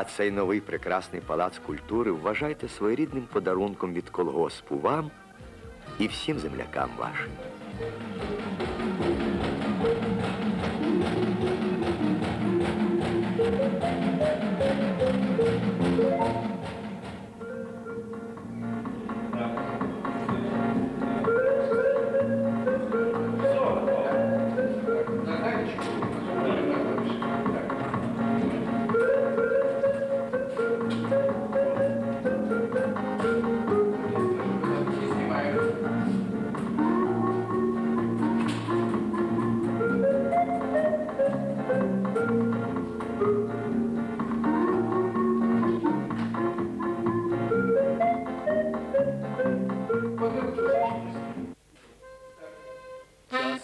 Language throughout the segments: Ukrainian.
А цей новий прекрасний палац культури вважайте своєрідним подарунком від колгоспу вам і всім землякам вашим.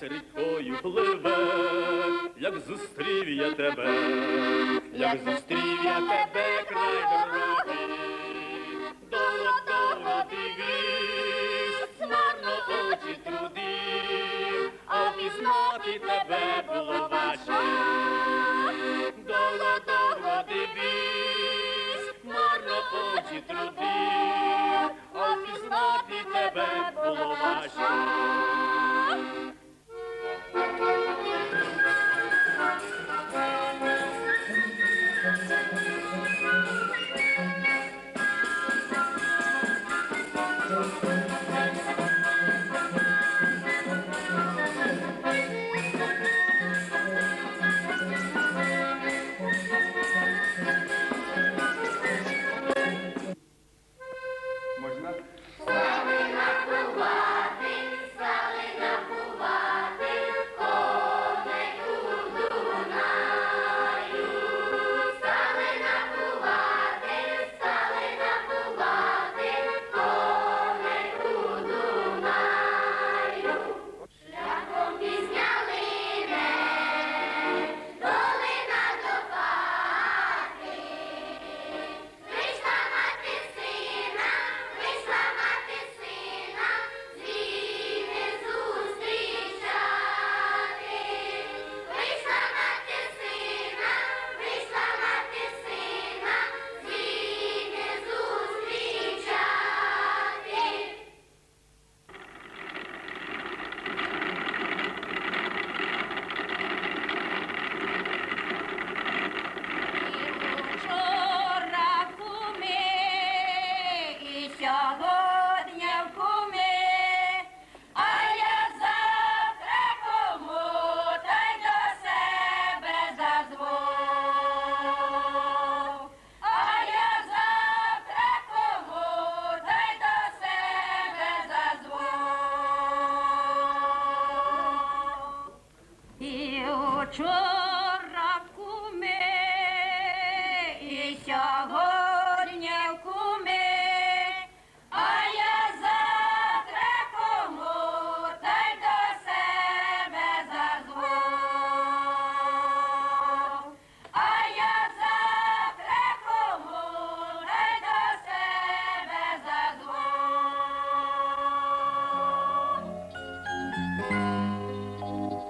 Рікою пливе, як зустрів я тебе, як зустрів я тебе край дороги, до того дивись, смарно очі трудив, а пізнати тебе було важче.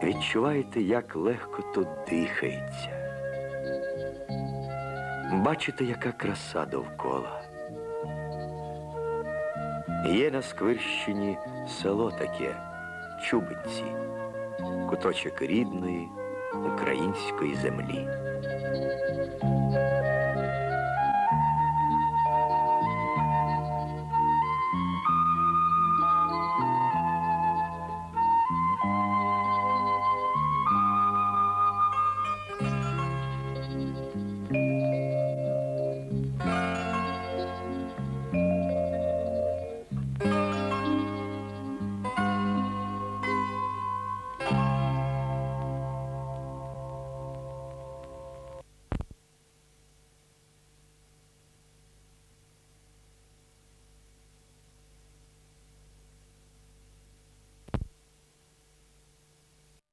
Відчуваєте, як легко тут дихається. Бачите, яка краса довкола. Є на Сквирщині село таке Чубинці, куточок рідної української землі.